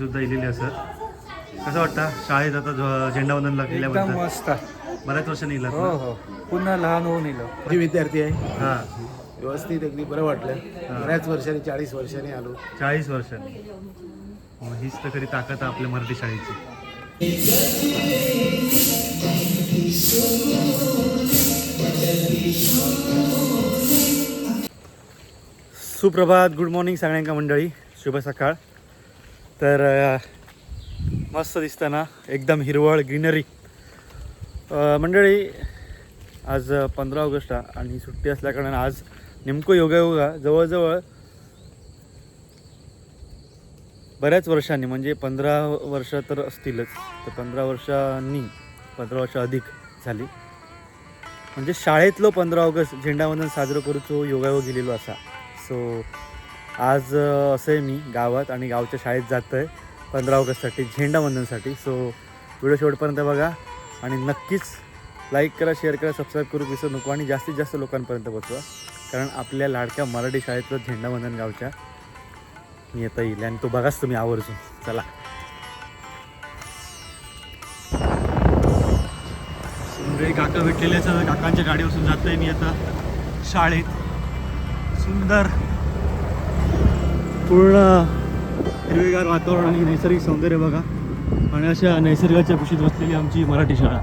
सुद्धा इलेले असत कसं वाटतं? शाळेत आता झ- झेंडावंदनला एकदम गेल्याबद्दल मस्त. बऱ्याच वर्षांनी इलात हो हो. पुन्हा लहान होऊन येलो विद्यार्थी आहे. हां. व्यवस्थित अगदी बरं वाटलं. बऱ्याच वर्षांनी चाळीस वर्षांनी आलो. चाळीस वर्षांनी. मग हीच तर खरी ताकद आहे आपल्या मराठी शाळेची. सुप्रभात गुड मॉर्निंग सगळ्यांका मंडळी. शुभ सकाळ. तर मस्त दिसतं ना एकदम हिरवळ ग्रीनरी. मंडळी आज पंधरा ऑगस्ट आणि सुट्टी असल्याकारणाने आज नेमकं योगायोगा जवळजवळ बऱ्याच वर्षांनी म्हणजे पंधरा वर्ष तर असतीलच तर पंधरा वर्षांनी पंधरा वर्ष अधिक झाली. म्हणजे शाळेतलो पंधरा ऑगस्ट झेंडावंदन साजरं करूचो योगायोग गेलेलो असा. सो आज असं आहे मी गावात आणि गावच्या शाळेत जातो आहे पंधरा ऑगस्टसाठी झेंडावंदनसाठी. सो व्हिडिओ शेवटपर्यंत बघा आणि नक्कीच लाईक करा शेअर करा सबस्क्राईब करू विसरू नको आणि जास्तीत जास्त लोकांपर्यंत पोचवा कारण आपल्या लाडक्या मराठी शाळेतलं झेंडावंदन गावच्या मी येता येईल आणि तो बघाच तुम्ही आवर्जून. चला. सुंदर काका भेटलेले आहेत काकांच्या गाडीवरून आहे मी आता शाळेत. सुंदर. पूर्ण हिरवेगार वातावरण आणि नैसर्गिक सौंदर्य बघा. आणि अशा नैसर्गाच्या कुशीत बसलेली आमची मराठी शाळा.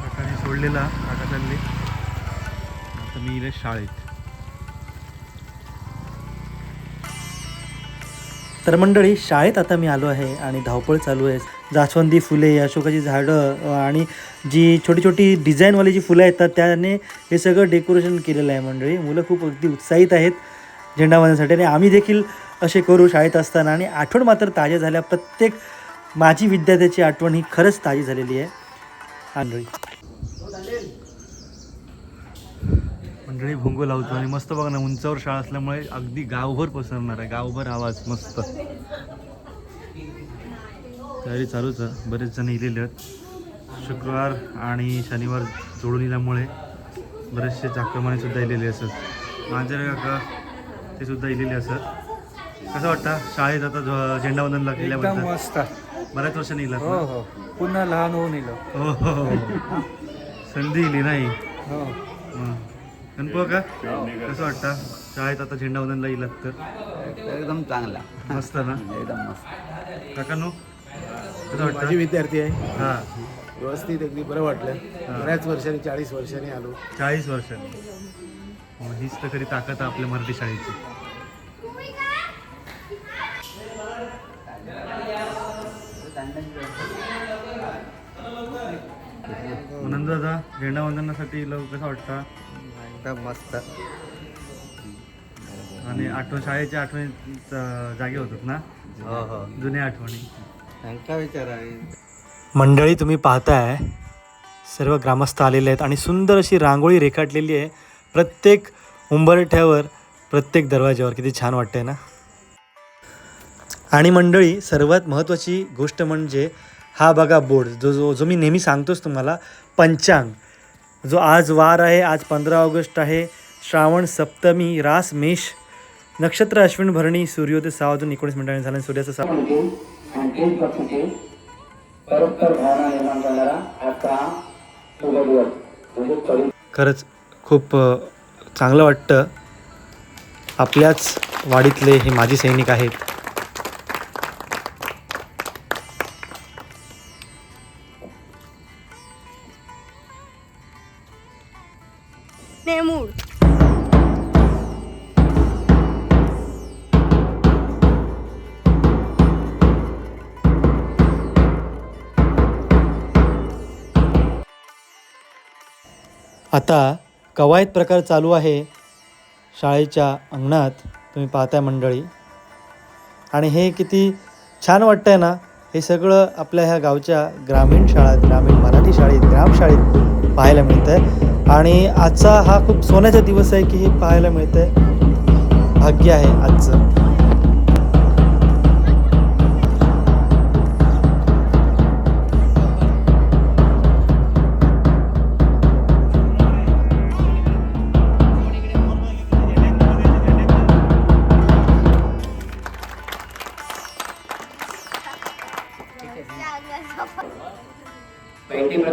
काकाने सोडलेला काका चालले आता मी इले शाळेत. तर मंडळी शाळेत आता मी आलो आहे आणि धावपळ चालू आहे. जास्वंदी फुले अशोकाची झाडं आणि जी छोटी छोटी डिझाईनवाली जी फुलं येतात त्याने हे सगळं डेकोरेशन केलेलं आहे मंडळी. मुलं खूप अगदी उत्साहित आहेत झेंडा बांधण्यासाठी. आणि आम्ही देखील असे करू शाळेत असताना. आणि आठवण मात्र ताज्या झाल्या. प्रत्येक माझी विद्यार्थ्याची आठवण ही खरंच ताजी झालेली आहे. मंडळी मंडळी भोंगो लावतो. आणि मस्त बघा ना उंचावर शाळा असल्यामुळे अगदी गावभर पसरणार आहे. गावभर आवाज मस्त. तयारी चालूच आहे. बरेच जण इलेले आहेत. शुक्रवार आणि शनिवार जोडून इल्यामुळे बरेचसे चाक्रमाने सुद्धा इलेले असत माझे काका ते सुद्धा इलेले असत कसं वाटतं? शाळेत आता झ- झेंडावंदनला एकदम गेल्याबद्दल मस्त. बऱ्याच वर्षांनी इलात हो हो. पुन्हा लहान होऊन येलो हो हो हो. संधी इली नाही. हो. का कसं वाटतं? शाळेत आता झेंडावंदनला इलात तर? एकदम चांगला. मस्त ना? एकदम मस्त. काकांनो? कसं माझी वाटतं? विद्यार्थी आहे. हां. व्यवस्थित अगदी बरं वाटलं. बऱ्याच वर्षांनी चाळीस वर्षांनी आलो. चाळीस वर्षांनी. मग हीच तर खरी ताकद आहे आपल्या मराठी शाळेची. नंतर दादा झेंडावंदनासाठी लोक कसं वाटतं? एकदम मस्त. आणि आठवण शाळेच्या आठवणी अं, जागे होतात ना? हो हो. जुन्या आठवणी. त्यांका विचारा मंडळी तुम्ही पाहताय सर्व ग्रामस्थ आलेले आहेत आणि सुंदर अशी रांगोळी रेखाटलेली आहे. प्रत्येक उंबरठ्यावर प्रत्येक दरवाज्यावर. किती छान वाटतंय ना? आणि मंडळी सर्वात महत्त्वाची गोष्ट म्हणजे हा बघा बोर्ड. जो जो जो मी नेहमी सांगतोच तुम्हाला पंचांग. जो आज वार आहे आज पंधरा ऑगस्ट आहे. श्रावण सप्तमी रास मेष. नक्षत्र अश्विन भरणी सूर्योदय सहा वाजून एकोणीस मिनिटांनी झाला सूर्याचा सूर्याचं सहा आणखी पक्षाचे परस्पर भावना निर्माण करणारा आजचा हा शुभ दिवस म्हणजे चोवीस खरंच खूप चांगलं वाटतं. आपल्याच वाडीतले हे माजी सैनिक आहेत. आता कवायत प्रकार चालू आहे शाळेच्या अंगणात. तुम्ही पाहताय मंडळी. आणि हे किती छान वाटतंय ना हे सगळं आपल्या ह्या गावच्या ग्रामीण शाळेत ग्रामीण मराठी शाळेत ग्रामशाळेत पाहायला मिळतं आहे आणि आजचा हा खूप सोन्याचा दिवस आहे की हे पाहायला मिळतं आहे भाग्य आहे आजचं.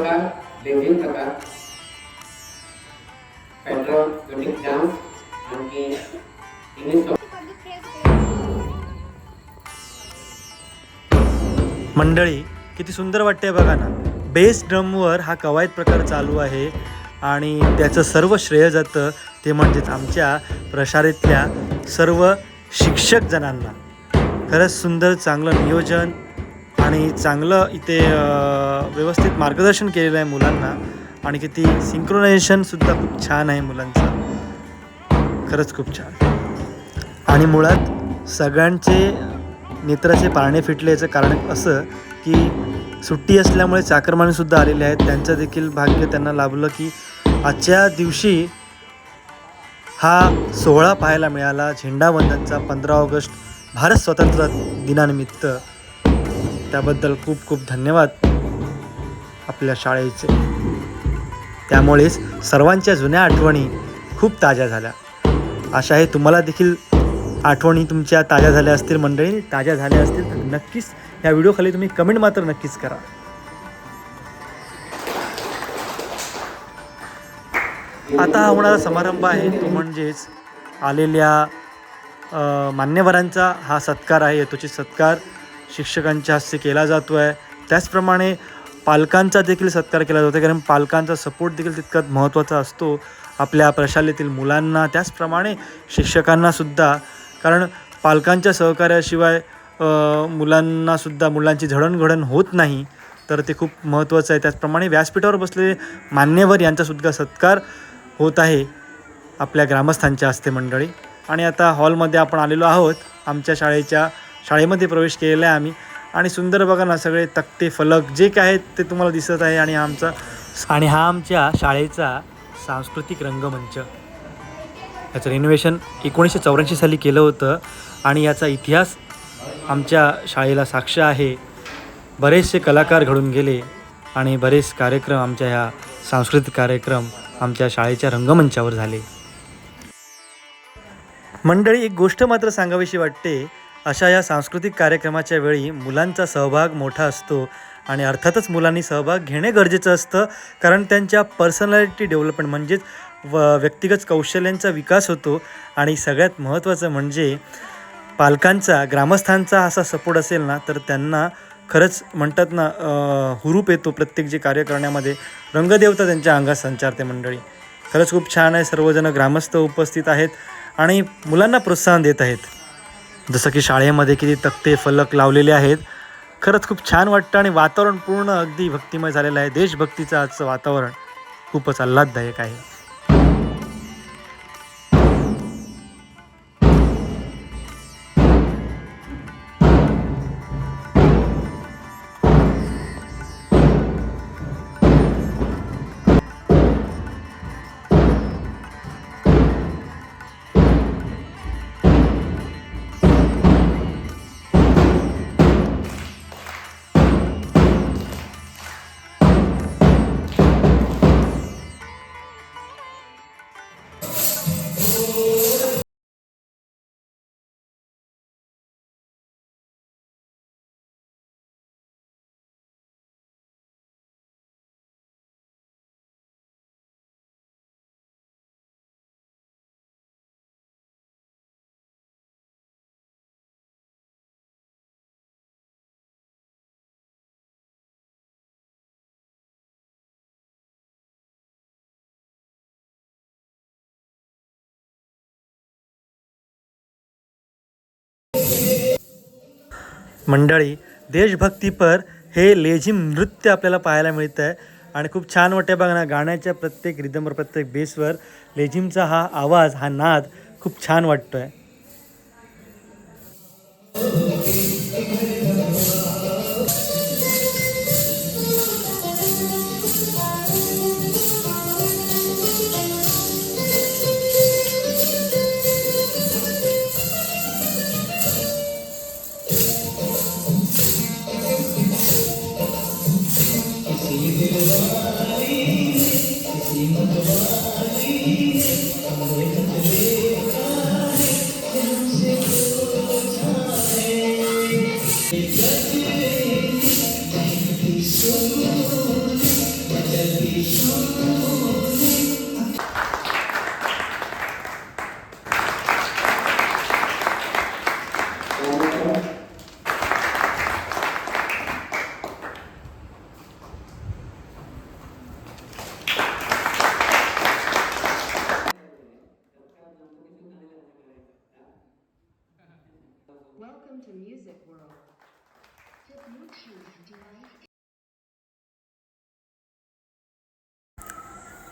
प्रकार बेंझिन प्रकार मंडळी किती सुंदर वाटते बघा ना. बेस ड्रमवर हा कवायत प्रकार चालू आहे आणि त्याचं सर्व श्रेय जातं ते म्हणजेच आमच्या प्रशारेतल्या सर्व शिक्षक जणांना. खरंच सुंदर चांगलं नियोजन आणि चांगलं इथे व्यवस्थित मार्गदर्शन केलेलं आहे मुलांना आणि किती सिंक्रोनायझेशनसुद्धा खूप छान आहे मुलांचं. खरंच खूप छान. आणि मुळात सगळ्यांचे नेत्राचे पारणे फिटले याचं कारण असं की सुट्टी असल्यामुळे चाकरमानीसुद्धा आलेले आहेत. त्यांचं देखील भाग्य त्यांना लाभलं की आजच्या दिवशी हा सोहळा पाहायला मिळाला. झेंडावंदनचा पंधरा ऑगस्ट भारत स्वतंत्र दिनानिमित्त. त्याबद्दल खूप खूप धन्यवाद. आपल्या शाळेचे. त्यामुळेच सर्वांच्या जुन्या आठवणी खूप ताज्या झाल्या. आशा आहे तुम्हाला देखील आठवणी तुमच्या ताज्या झाल्या असतील मंडळी. ताज्या झाल्या असतील तर नक्कीच या व्हिडिओखाली तुम्ही कमेंट मात्र नक्कीच करा. आता हा होणारा समारंभ आहे. तो म्हणजेच आलेल्या मान्यवरांचा हा सत्कार आहे. यथोचित सत्कार शिक्षकांच्या हस्ते केला जातो आहे त्याचप्रमाणे पालकांचा देखील सत्कार केला जातो कारण पालकांचा सपोर्ट देखील तितकाच महत्त्वाचा असतो आपल्या प्रशालेतील मुलांना. त्याचप्रमाणे शिक्षकांनासुद्धा कारण पालकांच्या सहकार्याशिवाय मुलांनासुद्धा मुलांची जडणघडण होत नाही तर ते खूप महत्त्वाचं आहे. त्याचप्रमाणे व्यासपीठावर बसलेले मान्यवर यांचासुद्धा सत्कार होत आहे आपल्या ग्रामस्थांच्या हस्ते मंडळी. आणि आता हॉलमध्ये आपण आलेलो आहोत. आमच्या शाळेच्या शाळेमध्ये प्रवेश केलेला आहे आम्ही. आणि सुंदर बघा ना सगळे तक्ते फलक जे काय आहेत ते तुम्हाला दिसत आहे आणि आमचा आणि हा आमच्या शाळेचा सांस्कृतिक रंगमंच. याचं रिनोव्हेशन एकोणीसशे चौऱ्याऐंशी साली केलं होतं आणि याचा इतिहास आमच्या शाळेला साक्ष आहे. बरेचसे कलाकार घडून गेले आणि बरेच कार्यक्रम आमच्या ह्या सांस्कृतिक कार्यक्रम आमच्या शाळेच्या रंगमंचावर झाले. मंडळी एक गोष्ट मात्र सांगावीशी वाटते. अशा या सांस्कृतिक कार्यक्रमाच्या वेळी मुलांचा सहभाग मोठा असतो आणि अर्थातच मुलांनी सहभाग घेणे गरजेचं असतं कारण त्यांच्या पर्सनॅलिटी डेव्हलपमेंट म्हणजेच व व्यक्तिगत कौशल्यांचा विकास होतो. आणि सगळ्यात महत्त्वाचं म्हणजे पालकांचा ग्रामस्थांचा असा सपोर्ट असेल ना तर त्यांना खरंच म्हणतात ना हुरूप येतो प्रत्येक जे कार्य करण्यामध्ये. रंगदेवता त्यांच्या अंगात संचारते मंडळी. खरंच खूप छान आहे सर्वजण ग्रामस्थ उपस्थित आहेत आणि मुलांना प्रोत्साहन देत आहेत. जसं की शाळेमध्ये किती तक्ते फलक लावलेले आहेत. खरंच खूप छान वाटतं आणि वातावरण पूर्ण अगदी भक्तिमय झालेलं आहे. देशभक्तीचं आजचं वातावरण खूपच आल्हाददायक आहे. मंडळी देशभक्तीपर हे लेझिम नृत्य आपल्याला पाहायला मिळतं आहे आणि खूप छान वाटतं बघा ना गाण्याच्या प्रत्येक रिदमवर प्रत्येक बेसवर लेझिमचा हा आवाज हा नाद खूप छान वाटतो आहे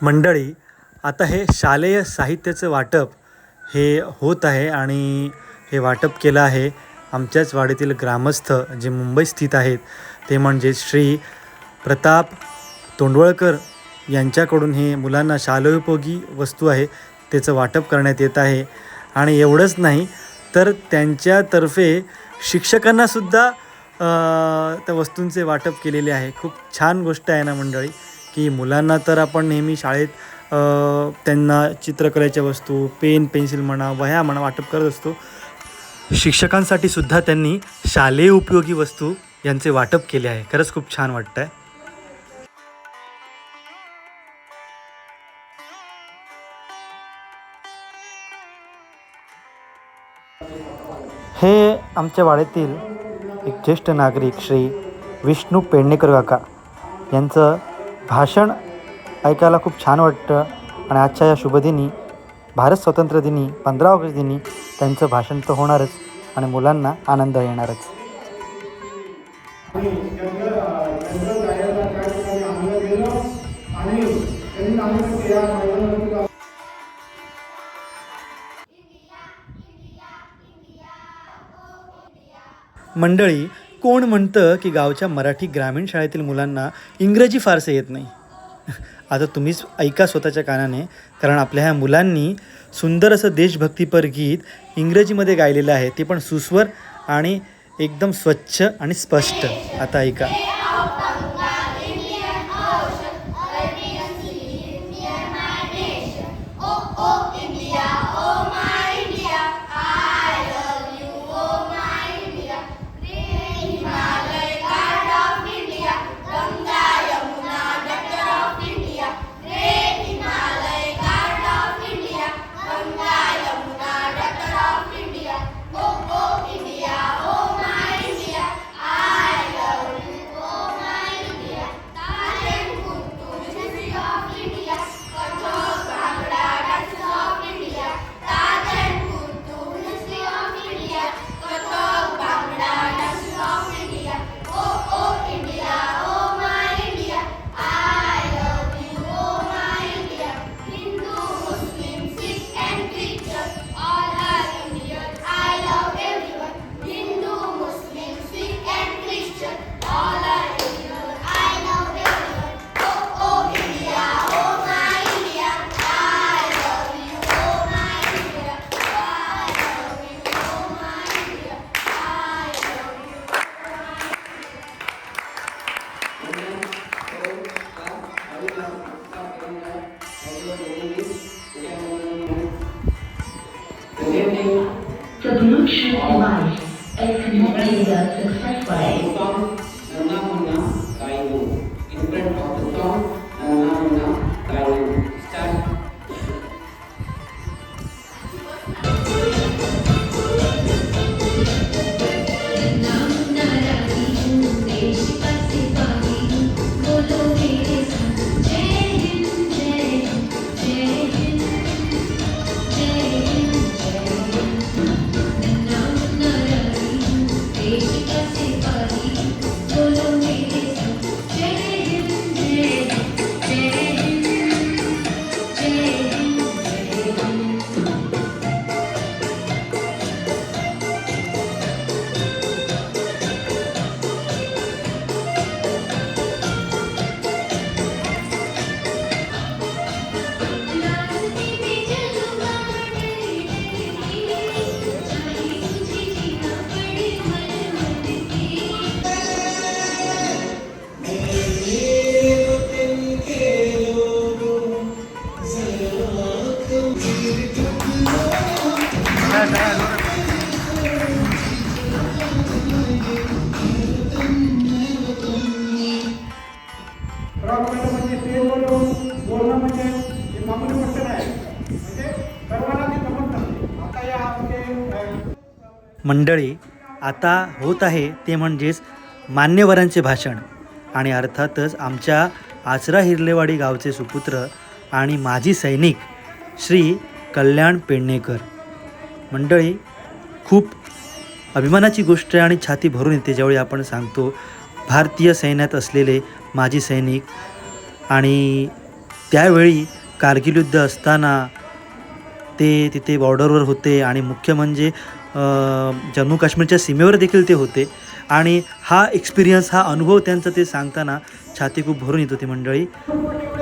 मंडळी आता हे शालेय साहित्याचं वाटप हे होत आहे आणि हे वाटप केलं आहे आमच्याच वाडीतील ग्रामस्थ जे मुंबई स्थित आहेत ते म्हणजे श्री प्रताप तोंडवळकर यांच्याकडून हे मुलांना शालोपयोगी वस्तू आहे त्याचं वाटप करण्यात येत आहे. आणि एवढंच नाही तर त्यांच्यातर्फे शिक्षकांनासुद्धा त्या वस्तूंचे वाटप केलेले आहे. खूप छान गोष्ट आहे ना मंडळी? की मुलांना तर आपण नेहमी शाळेत त्यांना चित्रकलेच्या वस्तू पेन पेन्सिल म्हणा वह्या म्हणा वाटप करत असतो. शिक्षकांसाठी सुद्धा त्यांनी शालेय उपयोगी वस्तू यांचे वाटप केले आहे. खरंच खूप छान वाटतं आहे हे आमच्या वाड्यातील एक ज्येष्ठ नागरिक श्री विष्णू पेडणेकर काका यांचं भाषण ऐकायला खूप छान वाटतं. आणि आजच्या या शुभदिनी भारत स्वातंत्र्य दिनी पंधरा ऑगस्ट दिनी त्यांचं भाषण तर होणारच आणि मुलांना आनंद येणारच. मंडळी कोण म्हणतं की गावच्या मराठी ग्रामीण शाळेतील मुलांना इंग्रजी फारसं येत नाही? आता तुम्हीच ऐका स्वतःच्या कानाने कारण आपल्या ह्या मुलांनी सुंदर असं देशभक्तीपर गीत इंग्रजीमध्ये गायलेलं आहे. ते पण सुस्वर आणि एकदम स्वच्छ आणि स्पष्ट. आता ऐका. मंडळी आता होत आहे ते म्हणजेच मान्यवरांचे भाषण. आणि अर्थातच आमच्या आचरा हिरलेवाडी गावचे सुपुत्र आणि माजी सैनिक श्री कल्याण पेडणेकर. मंडळी खूप अभिमानाची गोष्ट आहे आणि छाती भरून येते ज्यावेळी आपण सांगतो भारतीय सैन्यात असलेले माजी सैनिक आणि त्यावेळी कारगिल युद्ध असताना ते तिथे बॉर्डरवर होते आणि मुख्य म्हणजे जम्मू काश्मीरच्या सीमेवर देखील ते होते. आणि हा एक्सपिरियन्स हा अनुभव त्यांचा ते सांगताना छाती खूप भरून येत होती मंडळी.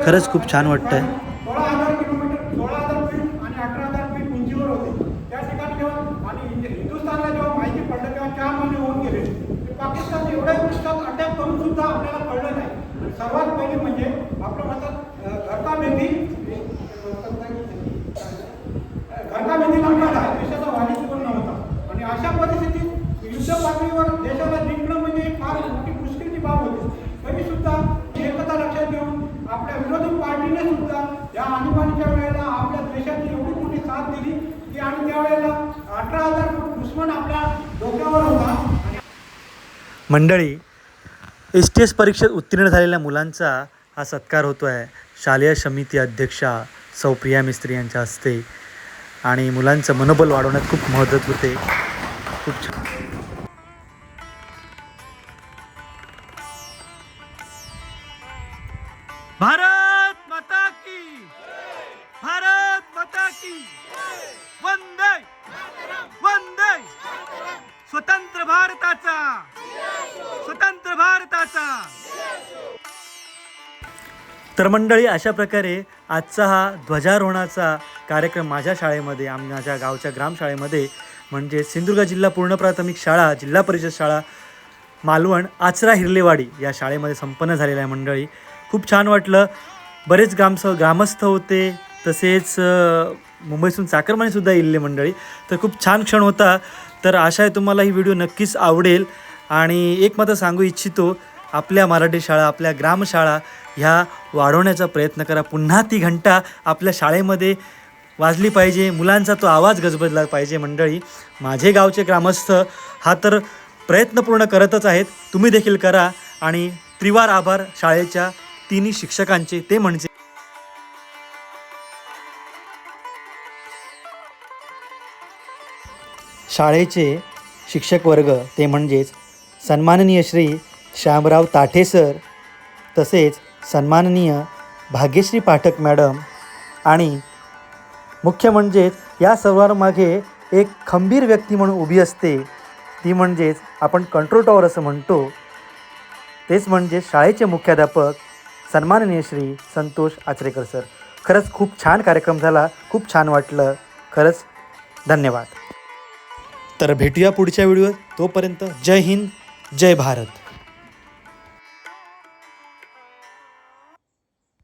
खरंच खूप छान वाटतं आहे सोळा हजार किलोमीटर सोळा हजार फीट आणि अठरा हजार फीट उंचीवर होते त्या ठिकाणी जेव्हा आणि हिंद- हिंदुस्थानला जेव्हा माहिती पडलं तेव्हा चार महिने होऊन गेले ते पाकिस्तान एवढ्या पृष्ठात अटॅक करून सुद्धा आपल्याला कळलं नाही आणि सर्वात पहिली म्हणजे आपलं म्हणतात अं, घरका मेंदी घरका मेंदी लग्नाला आहे देशाचा वाणिज्य पण नव्हता आणि अशा परिस्थितीत युद्ध पातळीवर देशाला जिंकणं म्हणजे एक फार मोठी मुश्किलची बाब होती तरी सुद्धा एकता लक्षात घेऊन आपल्या विरोधी पार्टीने सुद्धा या आणीबाणीच्या वेळेला आपल्या देशाची एवढी मोठी साथ दिली की आणि त्यावेळेला अठरा हजार दुश्मन आपल्या डोक्यावर होता आणि मंडळी एस टी एस परीक्षेत उत्तीर्ण झालेल्या मुलांचा हा सत्कार होतो आहे शालेय समिती अध्यक्षा सौ प्रिया मिस्त्री यांच्या हस्ते. आणि मुलांचं मनोबल वाढवण्यात खूप मदत होते. खूप छान. भारत माता की भारत माता की भारताचा. स्वतंत्र भारताचा. तर मंडळी अशा प्रकारे आजचा हा ध्वजारोहणाचा कार्यक्रम माझ्या शाळेमध्ये आम माझ्या गावच्या ग्रामशाळेमध्ये म्हणजे सिंधुदुर्ग जिल्हा पूर्ण प्राथमिक शाळा जिल्हा परिषद शाळा मालवण आचरा हिरलेवाडी या शाळेमध्ये संपन्न झालेला आहे मंडळी. खूप छान वाटलं. बरेच ग्रामस्थ ग्रामस्थ होते तसेच मुंबईतून चाकरमाने सुद्धा येईल मंडळी. तर खूप छान क्षण होता. तर आशा आहे तुम्हाला ही व्हिडिओ नक्कीच आवडेल. आणि एक मात्र सांगू इच्छितो आपल्या मराठी शाळा आपल्या ग्रामशाळा ह्या वाढवण्याचा प्रयत्न करा. पुन्हा ती घंटा आपल्या शाळेमध्ये वाजली पाहिजे. मुलांचा तो आवाज गजबजला पाहिजे मंडळी. माझे गावचे ग्रामस्थ हा तर प्रयत्न पूर्ण करतच आहेत. तुम्ही देखील करा. आणि त्रिवार आभार शाळेच्या तिन्ही शिक्षकांचे. ते म्हणजे शाळेचे शिक्षक वर्ग ते म्हणजेच सन्माननीय श्री श्यामराव ताठे सर तसेच सन्माननीय भाग्यश्री पाठक मॅडम आणि मुख्य म्हणजेच या सर्वांमागे एक खंबीर व्यक्ती म्हणून उभी असते. ती म्हणजेच आपण कंट्रोल टॉवर असं म्हणतो. तेच म्हणजे शाळेचे मुख्याध्यापक सन्माननीय श्री संतोष आचरेकर सर. खरंच खूप छान कार्यक्रम झाला खूप छान वाटलं. खरंच धन्यवाद. तर भेटूया पुढच्या व्हिडिओत. तोपर्यंत जय हिंद जय भारत.